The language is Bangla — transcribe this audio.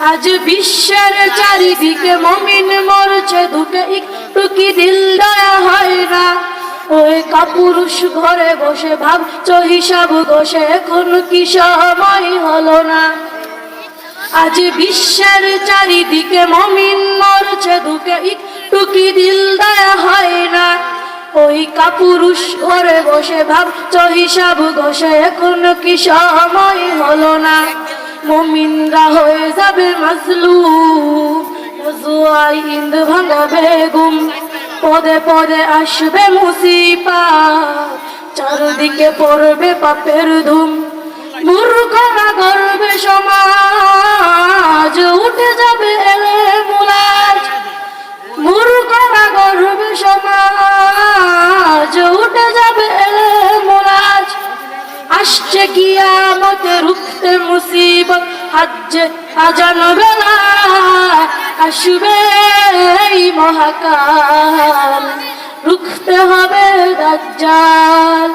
আজ বিশ্বের চারিদিকে মমিন মরছে দুটো একটু কি দিল দয়া হয় না? ওই কাপুরুষ ঘরে বসে ভাবছ হিসাব বসে এখন কি সময় হলো না? আজ বিশ্বের চারিদিকে মমিন মরছে দুকে একটু কি দিল দয়া হয় না? ওই কাপুরুষ ঘরে বসে ভাবছ হিসাব ঘষে, এখন কি সময় হলো না? মমিনরা হয়ে যাবে জুয়াই ইন্দ ভাঙা বেগুম পদে পদে আসবে মুসিপা চারদিকে পড়বে পাপের ধুম। মূর্খরা গর্বে সমাজ, উঠে যাবে এলে মুলাজ। মূর্খরা গর্বে সমাজ। আসছে কিয়ামতে রুখতে মুসিবত হাজ্জে আজান বেলা আসবে এই মহাকাল। রুখতে হবে দাজ্জাল।